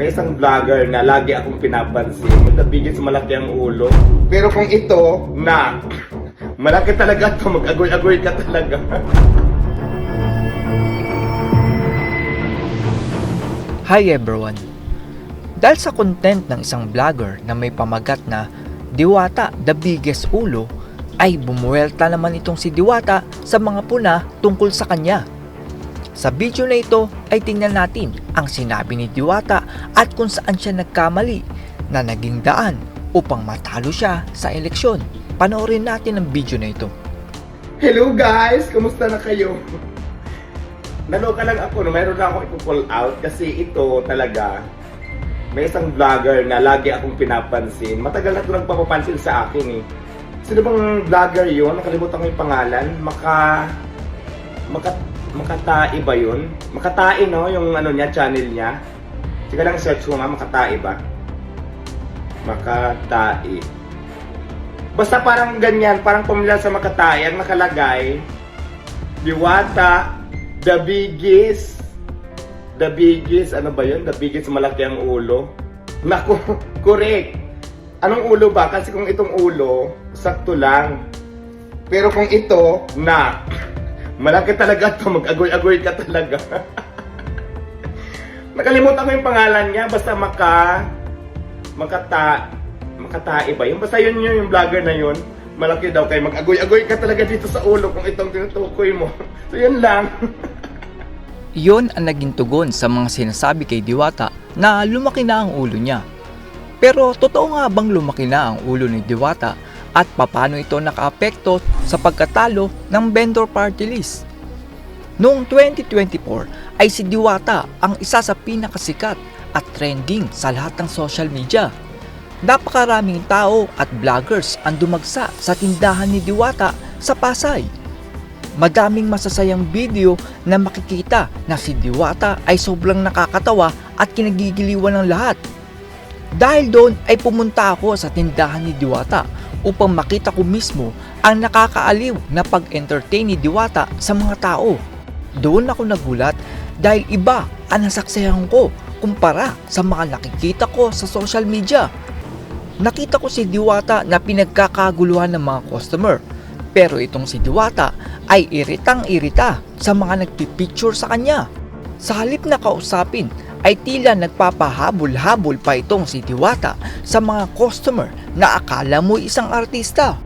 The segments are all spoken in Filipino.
may isang vlogger na lagi akong pinapansin. The biggest malaki ang ulo. Pero kung ito, na, malaki talaga to mag-agoy-agoy ka talaga. Hi everyone! Dahil sa content ng isang vlogger na may pamagat na Diwata the biggest ulo ay bumuwelta naman itong si Diwata sa mga puna tungkol sa kanya. Sa video na ito ay tingnan natin ang sinabi ni Diwata at kung saan siya nagkamali na naging daan upang matalo siya sa eleksyon. Panoorin natin ang video na ito. Hello guys! Kumusta na kayo? Naloka lang ako, no? mayroon na ako ipo-call out kasi ito talaga, may isang vlogger na lagi akong pinapansin. Matagal na ito nagpapapansin sa akin eh. Sino bang vlogger yun? Nakalimutan ko yung pangalan. Maka... Maka... Makatai ba yun? Makatai no? Yung ano niya, channel niya. Sige lang search mo nga, Makatai ba? Makatai. Basta parang ganyan, parang pamilyar sa Makatai, ang nakalagay, Diwata, the biggest, the biggest, ano ba yun? The biggest malaki ang ulo. Naku, correct. Anong ulo ba? Kasi kung itong ulo, sakto lang. Pero kung ito, na, malaki talaga to mag-agoy-agoy ka talaga. Nakalimutan ko yung pangalan niya, basta maka, makata, makatai ba yun? Basta yun yun, yung vlogger na yun. Malaki daw kayo, mag-agoy-agoy ka talaga dito sa ulo kung itong tinutukoy mo. So yun lang. Iyon ang naging tugon sa mga sinasabi kay Diwata na lumaki na ang ulo niya. Pero totoo nga bang lumaki na ang ulo ni Diwata at paano ito nakaapekto sa pagkatalo ng vendor party list? Noong 2024 ay si Diwata ang isa sa pinakasikat at trending sa lahat ng social media. Napakaraming tao at vloggers ang dumagsa sa tindahan ni Diwata sa Pasay. Madaming masasayang video na makikita na si Diwata ay sobrang nakakatawa at kinagigiliwan ng lahat. Dahil doon ay pumunta ako sa tindahan ni Diwata upang makita ko mismo ang nakakaaliw na pag-entertain ni Diwata sa mga tao. Doon ako nagulat dahil iba ang nasaksihan ko kumpara sa mga nakikita ko sa social media. Nakita ko si Diwata na pinagkakaguluhan ng mga customer pero itong si Diwata ay iritang-irita sa mga nagpipicture sa kanya. Sa halip na kausapin ay tila nagpapahabol-habol pa itong si Diwata sa mga customer na akala mo isang artista.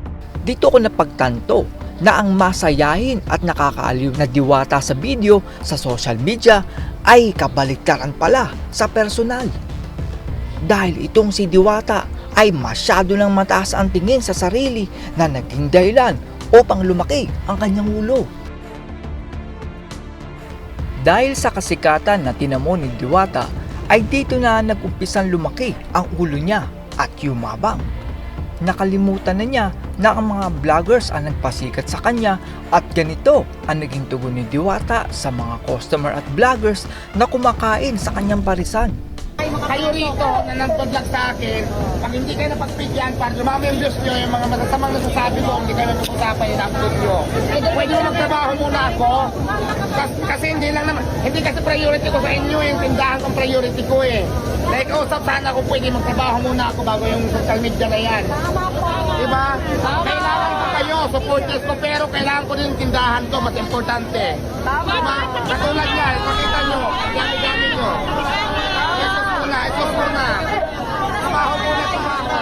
Dito ko napagtanto na ang masayahin at nakakaaliw na diwata sa video sa social media ay kabaliktaran pala sa personal. Dahil itong si Diwata ay masyado ng mataas ang tingin sa sarili na naging dahilan upang lumaki ang kanyang ulo. Dahil sa kasikatan na tinamo ni Diwata ay dito na nag-umpisang lumaki ang ulo niya at yumabang. Nakalimutan na niya na ang mga vloggers ang nagpasikat sa kanya at ganito ang naging tugon ni Diwata sa mga customer at vloggers na kumakain sa kanyang parisan. Kayo rito na nagpadlag sa akin, pag hindi kayo napagbigyan, para lumami yung views nyo, yung mga masasamang nasasabi mo, hindi kayo napag-usapan yung upload nyo. Pwede mo magtrabaho muna ako, kasi, kasi hindi lang naman, hindi kasi priority ko sa inyo, yung tindahan kong priority ko eh. Like, usap sana ako pwede magtrabaho muna ako bago yung social media na yan. Diba? Kailangan ko kayo, supporters ko, pero kailangan ko din yung tindahan ko, mas importante. Diba? Katulad yan, pakita nyo, dami-dami nyo. Ito muna, ito muna. Trabaho muna, trabaho.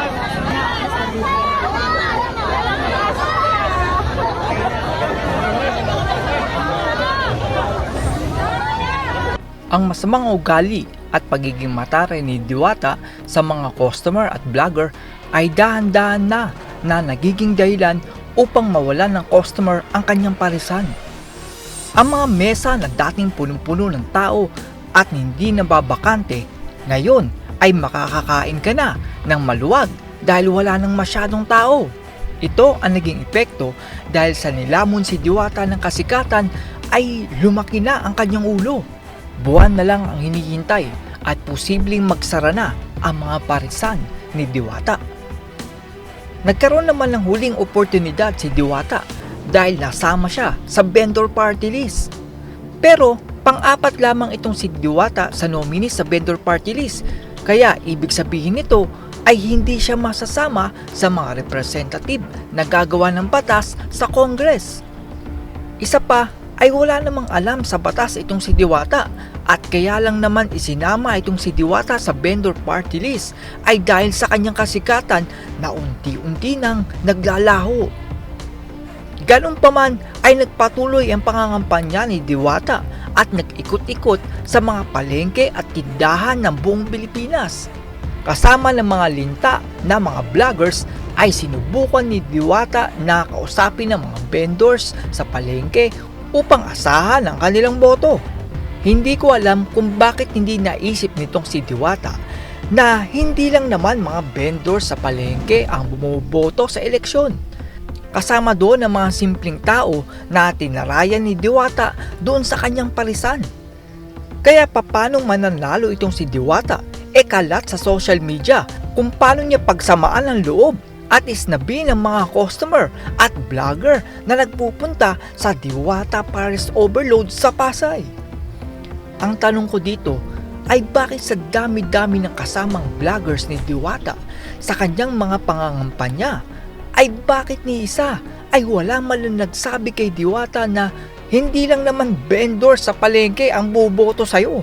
Ang masamang ugali at pagiging matare ni Diwata sa mga customer at vlogger ay dahan-dahan na na nagiging dahilan upang mawalan ng customer ang kanyang parisan. Ang mga mesa na dating punong-puno ng tao at hindi nababakante, ngayon ay makakakain ka na ng maluwag dahil wala nang masyadong tao. Ito ang naging epekto dahil sa nilamon si Diwata ng kasikatan ay lumaki na ang kanyang ulo. Buwan na lang ang hinihintay at posibleng magsara na ang mga parisan ni Diwata. Nagkaroon naman ng huling oportunidad si Diwata dahil nasama siya sa vendor party list. Pero Pang-apat lamang itong si Diwata sa nominee sa vendor party list. Kaya ibig sabihin nito ay hindi siya masasama sa mga representative na gagawa ng batas sa Congress. Isa pa ay wala namang alam sa batas itong si Diwata at kaya lang naman isinama itong si Diwata sa vendor party list ay dahil sa kanyang kasikatan na unti-unti nang naglalaho. Ganun pa man ay nagpatuloy ang pangangampanya ni Diwata at nag-ikot-ikot sa mga palengke at tindahan ng buong Pilipinas. Kasama ng mga linta na mga vloggers ay sinubukan ni Diwata na kausapin ng mga vendors sa palengke upang asahan ang kanilang boto. Hindi ko alam kung bakit hindi naisip nitong si Diwata na hindi lang naman mga vendors sa palengke ang bumuboto sa eleksyon. Kasama doon ang mga simpleng tao na tinarayan ni Diwata doon sa kanyang parisan. Kaya papanong mananalo itong si Diwata e kalat sa social media kung paano niya pagsamaan ang loob at isnabi ng mga customer at vlogger na nagpupunta sa Diwata Paris Overload sa Pasay. Ang tanong ko dito ay bakit sa dami-dami ng kasamang vloggers ni Diwata sa kanyang mga pangangampanya ay bakit ni isa ay wala man lang nagsabi kay Diwata na hindi lang naman vendor sa palengke ang boboto sa'yo.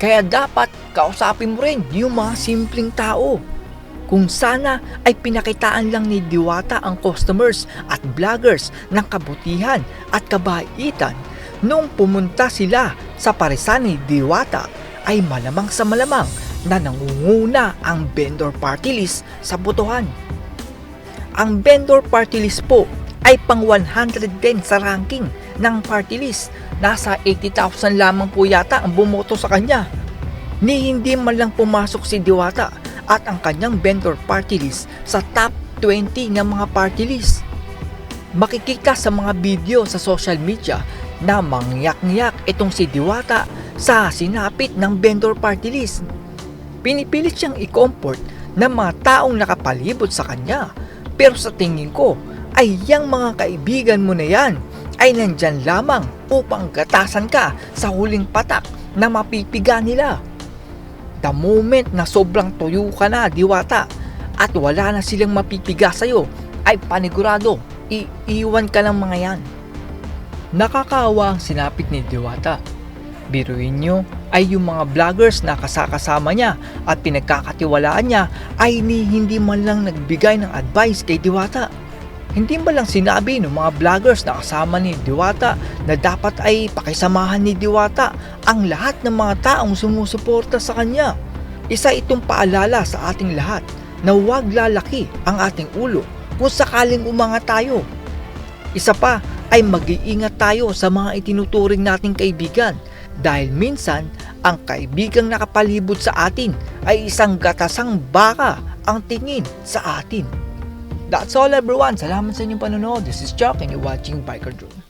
Kaya dapat kausapin mo rin yung mga simpleng tao. Kung sana ay pinakitaan lang ni Diwata ang customers at vloggers ng kabutihan at kabaitan nung pumunta sila sa parisan ni Diwata ay malamang sa malamang na nangunguna ang vendor party list sa botohan. Ang vendor party list po ay pang 110 sa ranking ng party list. Nasa 80,000 lamang po yata ang bumoto sa kanya. Ni hindi man lang pumasok si Diwata at ang kanyang vendor party list sa top 20 ng mga party list. Makikita sa mga video sa social media na mangyak-ngyak itong si Diwata sa sinapit ng vendor party list. Pinipilit siyang i-comfort ng mga taong nakapalibot sa kanya pero sa tingin ko ay yang mga kaibigan mo na yan ay nandyan lamang upang gatasan ka sa huling patak na mapipiga nila. The moment na sobrang tuyo ka na, diwata, at wala na silang mapipiga sa'yo, ay panigurado, iiwan ka ng mga yan. Nakakaawa ang sinapit ni Diwata. Biruin nyo ay yung mga vloggers na kasakasama niya at pinagkakatiwalaan niya ay ni hindi man lang nagbigay ng advice kay Diwata. Hindi ba lang sinabi ng mga vloggers na kasama ni Diwata na dapat ay pakisamahan ni Diwata ang lahat ng mga taong sumusuporta sa kanya. Isa itong paalala sa ating lahat na huwag lalaki ang ating ulo kung sakaling umangat tayo. Isa pa ay mag-iingat tayo sa mga itinuturing nating kaibigan dahil minsan ang kaibigang nakapalibot sa atin ay isang gatasang baka ang tingin sa atin. That's all everyone. Salamat sa inyong panonood. This is Chuck and you're watching Biker Drone.